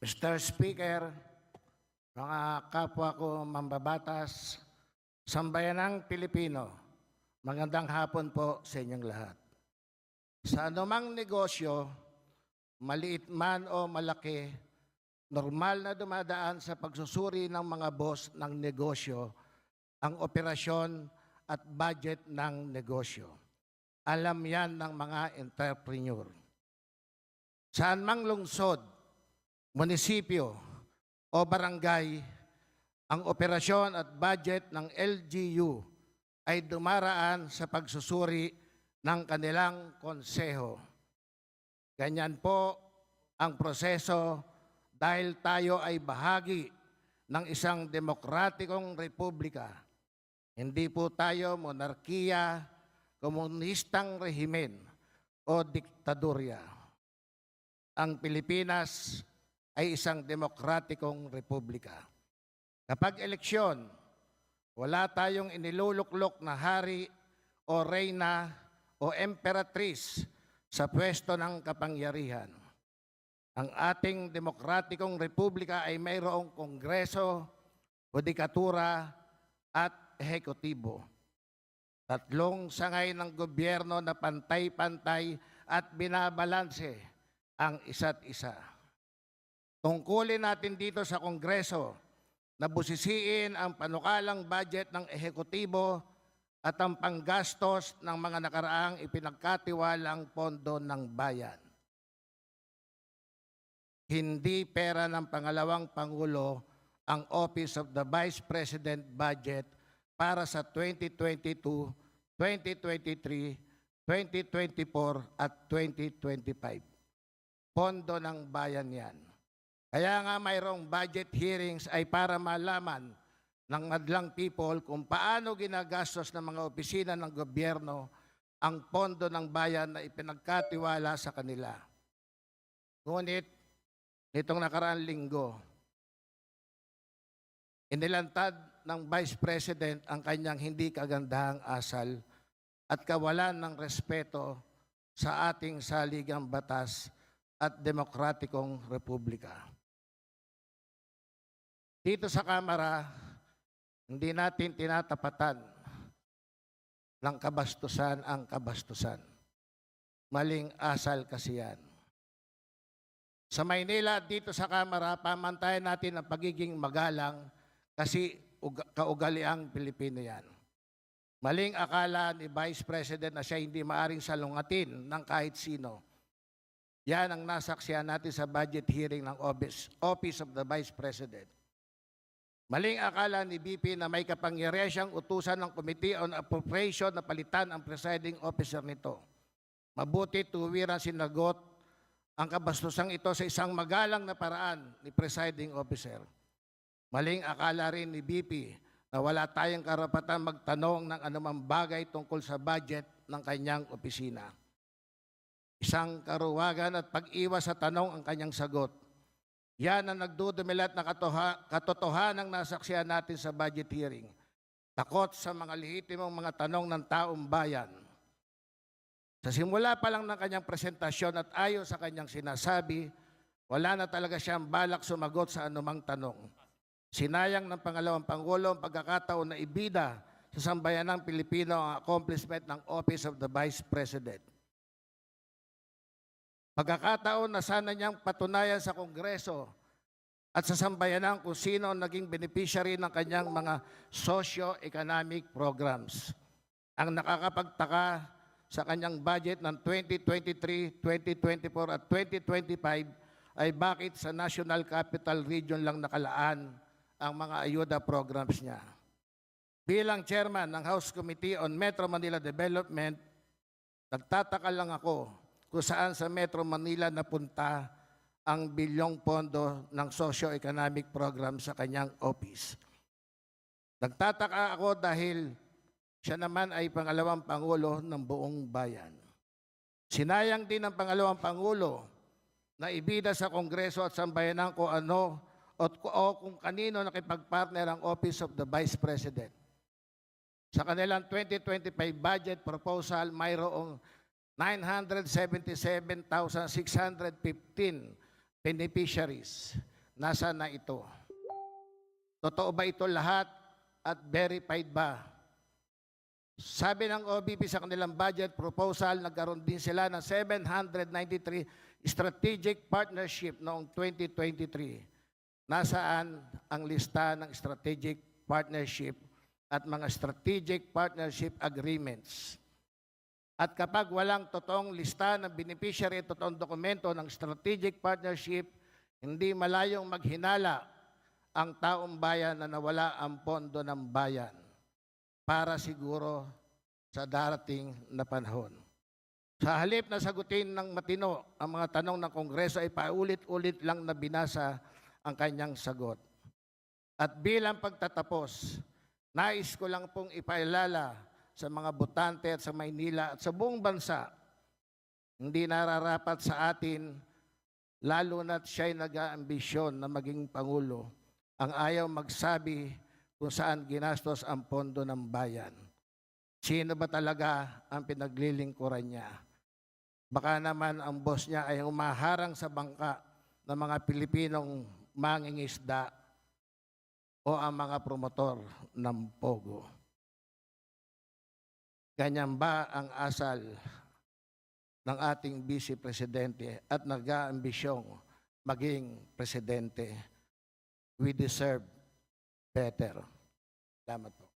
Mr. Speaker, mga kapwa ko mambabatas, sambayanang Pilipino, magandang hapon po sa inyong lahat. Sa anumang negosyo, maliit man o malaki, normal na dumadaan sa pagsusuri ng mga boss ng negosyo ang operasyon at budget ng negosyo. Alam yan ng mga entrepreneur. Saan mang lungsod, munisipyo o barangay, ang operasyon at budget ng LGU ay dumaraan sa pagsusuri ng kanilang konseho. Ganyan po ang proseso dahil tayo ay bahagi ng isang demokratikong republika. Hindi po tayo monarkiya, komunistang rehimen o diktadurya ang Pilipinas ay isang demokratikong republika. Kapag eleksyon, wala tayong iniluluklok na hari o reyna o emperatriz sa pwesto ng kapangyarihan. Ang ating demokratikong republika ay mayroong kongreso, hudikatura at ehekutibo. Tatlong sangay ng gobyerno na pantay-pantay at binabalanse ang isa't isa. Tungkulin natin dito sa Kongreso na busisiin ang panukalang budget ng ehekutibo at ang panggastos ng mga nakaraang ipinagkatiwalang pondo ng bayan. Hindi pera ng pangalawang Pangulo ang Office of the Vice President budget para sa 2022, 2023, 2024 at 2025 pondo ng bayan yan. Kaya nga mayroong budget hearings ay para malaman ng madlang people kung paano ginagastos ng mga opisina ng gobyerno ang pondo ng bayan na ipinagkatiwala sa kanila. Ngunit, nitong nakaraang linggo, inilantad ng Vice President ang kanyang hindi kagandahang asal at kawalan ng respeto sa ating saligang batas at demokratikong republika. Dito sa Kamara, hindi natin tinatapatan ng kabastusan ang kabastusan. Maling asal kasi yan. Sa Maynila, dito sa Kamara, pamantayan natin ang pagiging magalang kasi uga- kaugaliang Pilipino yan. Maling akala ni Vice President na siya hindi maaring salungatin ng kahit sino. Yan ang nasaksiyan natin sa budget hearing ng Office, Office of the Vice President. Maling akala ni BP na may kapangyarihan siyang utusan ng Committee on Appropriation na palitan ang presiding officer nito. Mabuti tuwiran sinagot ang kabastusang ito sa isang magalang na paraan ni presiding officer. Maling akala rin ni BP na wala tayong karapatan magtanong ng anumang bagay tungkol sa budget ng kanyang opisina. Isang karuwagan at pag-iwas sa tanong ang kanyang sagot. Yan ang nagdudumilat na katoha, katotohanan ng nasaksiyan natin sa budget hearing. Takot sa mga lehitimong mga tanong ng taong bayan. Sa simula pa lang ng kanyang presentasyon at ayon sa kanyang sinasabi, wala na talaga siyang balak sumagot sa anumang tanong. Sinayang ng pangalawang Pangulo ang pagkakataon na ibida sa sambayanang Pilipino ang accomplishment ng Office of the Vice President. Pagkakataon na sana niyang patunayan sa Kongreso at sa sambayanan kung sino ang naging beneficiary ng kanyang mga socio-economic programs. Ang nakakapagtaka sa kanyang budget ng 2023, 2024 at 2025 ay bakit sa National Capital Region lang nakalaan ang mga ayuda programs niya. Bilang chairman ng House Committee on Metro Manila Development, nagtataka lang ako kung saan sa Metro Manila napunta ang bilyong pondo ng socio-economic program sa kanyang office. Nagtataka ako dahil siya naman ay pangalawang pangulo ng buong bayan. Sinayang din ng pangalawang pangulo na ibida sa Kongreso at sambayanan ko ano o, o kung kanino nakipagpartner ang Office of the Vice President. Sa kanilang 2025 budget proposal, mayroong 977,615 beneficiaries. Nasaan na ito? Totoo ba ito lahat at verified ba? Sabi ng OBP sa kanilang budget proposal, nagkaroon din sila ng 793 strategic partnership noong 2023. Nasaan ang lista ng strategic partnership at mga strategic partnership agreements? At kapag walang totoong lista ng beneficiary at totoong dokumento ng strategic partnership, hindi malayong maghinala ang taong bayan na nawala ang pondo ng bayan para siguro sa darating na panahon. Sa halip na sagutin ng matino ang mga tanong ng Kongreso ay paulit-ulit lang na binasa ang kanyang sagot. At bilang pagtatapos, nais ko lang pong ipaalala sa mga botante at sa Maynila at sa buong bansa, hindi nararapat sa atin, lalo na't siya'y nag-aambisyon na maging Pangulo, ang ayaw magsabi kung saan ginastos ang pondo ng bayan. Sino ba talaga ang pinaglilingkuran niya? Baka naman ang boss niya ay humaharang sa bangka ng mga Pilipinong mangingisda o ang mga promotor ng Pogo. Ganyan ba ang asal ng ating vice presidente at nag-aambisyong maging presidente? We deserve better. Salamat po.